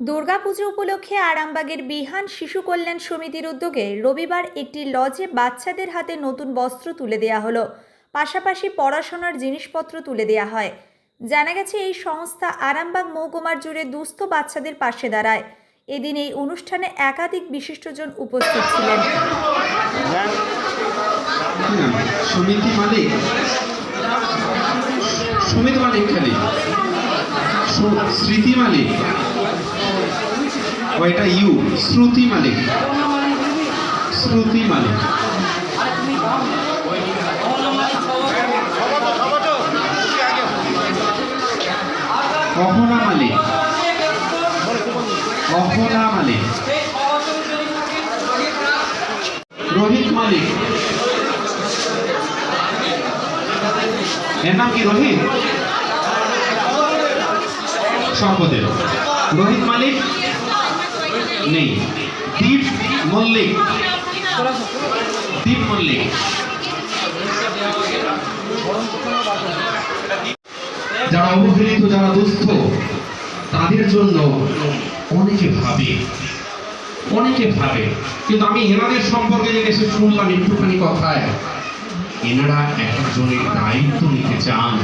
দুর্গাপুজো উপলক্ষে আরামবাগের বিহান শিশু কল্যাণ সমিতির উদ্যোগে রবিবার একটি লজে বাচ্চাদের হাতে নতুন বস্ত্র তুলে দেওয়া হলো। পাশাপাশি পড়াশোনার জিনিসপত্র তুলে দেওয়া হয়। জানা গেছে, এই সংস্থা আরামবাগ মহকুমার জুড়ে দুস্থ বাচ্চাদের পাশে দাঁড়ায়। এদিন এই অনুষ্ঠানে একাধিক বিশিষ্টজন উপস্থিত ছিলেন। সমিতি মালিক। সমিতি মালিক স্মৃতি মালিক। এটা ইউ, শ্রুতি মালিক। শ্রুতি মালিক। অহনা মালিক। অহনা মালিক। রোহিত মালিক। এর নাম কি রোহিত? সম্পদের রোহিত মালিক। নেই। দীপ মল্লিক। দীপ মল্লিক। যারা অবহেলিত যারা দুস্থ, তাদের জন্য অনেকে ভাবে। অনেকে ভাবে। কিন্তু আমি এনাদের সম্পর্কে যে এসে শুনলাম একটুখানি কথায়, এনারা একজনের দায়িত্ব নিতে চান।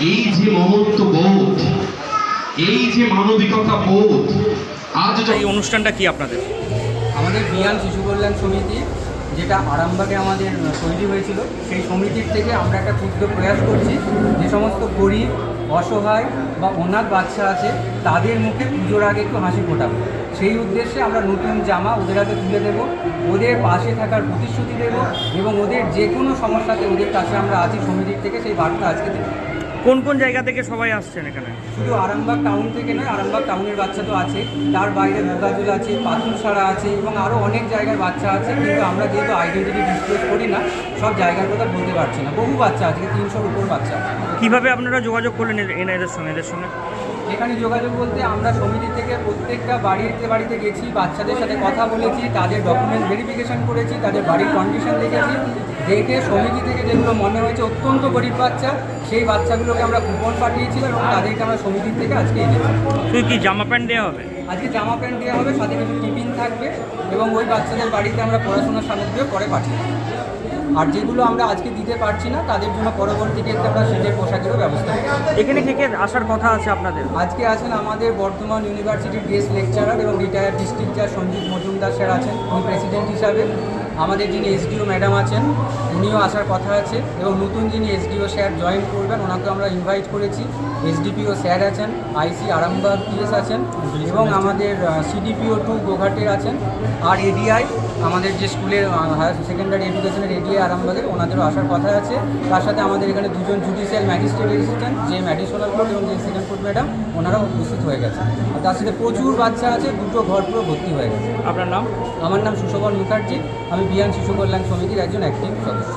এই যে মমত্ব বোধ, এই যে মানবিকতা বোধ এই অনুষ্ঠানটা কি আপনাদের? আমাদের বিয়ান শিশু কল্যাণ সমিতি যেটা আরামবাগে আমাদের তৈরি হয়েছিল সেই সমিতির থেকে আমরা একটা ক্ষুদ্র প্রয়াস করছি। যে সমস্ত গরিব অসহায় বা অনাথ বাচ্চা আছে তাদের মুখে পুজোর আগে একটু হাসি ফোটাবো। সেই উদ্দেশ্যে আমরা নতুন জামা ওদের আগে তুলে দেবো ওদের পাশে থাকার প্রতিশ্রুতি দেবো এবং ওদের যে কোনো সমস্যাতে ওদের কাছে আমরা আছি সমিতির থেকে সেই বার্তা আজকে দেবো। কোন কোন জায়গা থেকে সবাই আসছেন এখানে? শুধু আরামবাগ টাউন থেকে নয় আরামবাগ টাউনের বাচ্চা তো আছে। তার বাইরে বোগাজুল আছে পাথরসারা আছে এবং আরও অনেক জায়গার বাচ্চা আছে কিন্তু আমরা যেহেতু আইডেন্টিটি ডিসক্লোজ করি না সব জায়গার কথা বলতে পারছি না। বহু বাচ্চা আছে তিনশোর উপর বাচ্চা আছে। কীভাবে আপনারা যোগাযোগ করলেন এনাদের সঙ্গে এদের সঙ্গে? এখানে যোগাযোগ বলতে আমরা সমিতি থেকে প্রত্যেকটা বাড়িতে বাড়িতে গেছি বাচ্চাদের সাথে কথা বলেছি তাদের ডকুমেন্ট ভেরিফিকেশন করেছি তাদের বাড়ির কন্ডিশন দেখেছি। দেখে সমিতি থেকে যেগুলো মনে হয়েছে অত্যন্ত গরিব বাচ্চা সেই বাচ্চাগুলোকে আমরা কুপন পাঠিয়েছিলাম এবং তাদেরকে আমরা সমিতির থেকে আজকে এনেছি তুই কি জামা প্যান্ট দেওয়া হবে আজকে জামা প্যান্ট দেওয়া হবে সাথে কিছু টিফিন থাকবে এবং ওই বাচ্চাদের বাড়িতে আমরা পড়াশোনার সামগ্রীও পরে পাঠিয়ে। আর যেগুলো আমরা আজকে দিতে পারছি না তাদের জন্য পরবর্তী ক্ষেত্রে আমরা শীতের পোশাকেরও ব্যবস্থা এখানে কে কে আসার কথা আছে আপনাদের? আজকে আছেন আমাদের বর্ধমান ইউনিভার্সিটির গেস্ট লেকচারার এবং রিটায়ার্ড ডিস্ট্রিক্ট জাজ সঞ্জিত মজুমদার স্যার আছেন উনি প্রেসিডেন্ট হিসাবে। আমাদের যিনি এসডিও ম্যাডাম আছেন উনিও আসার কথা আছে এবং নতুন যিনি এসডিও স্যার জয়েন করবেন ওনাকে আমরা ইনভাইট করেছি। এসডিপিও স্যার আছেন আইসি আরামবাগ পিএস আছেন এবং আমাদের সিডিপিও টু গোঘাটের আছেন আর এডিআই আমাদের যে স্কুলের হায়ার সেকেন্ডারি এডুকেশনের এডিএ আরামবাগের ওনাদেরও আসার কথা আছে। তার সাথে আমাদের এখানে দুজন জুডিশিয়াল ম্যাজিস্ট্রেট অ্যাসিস্ট্যান্ট যে ম্যাডিসোনাল কোর্ট এবং যে সেকেন্ড কোর্ট ম্যাডাম ওনারাও উপস্থিত হয়ে গেছে। আর তার সাথে প্রচুর বাচ্চা আছে দুটো ঘর পুরো ভর্তি হয়ে গেছে। আপনার নাম? আমার নাম সুশোভন মুখার্জি আমি বিয়ান শিশু কল্যাণ সমিতির একজন অ্যাক্টিভ সদস্য।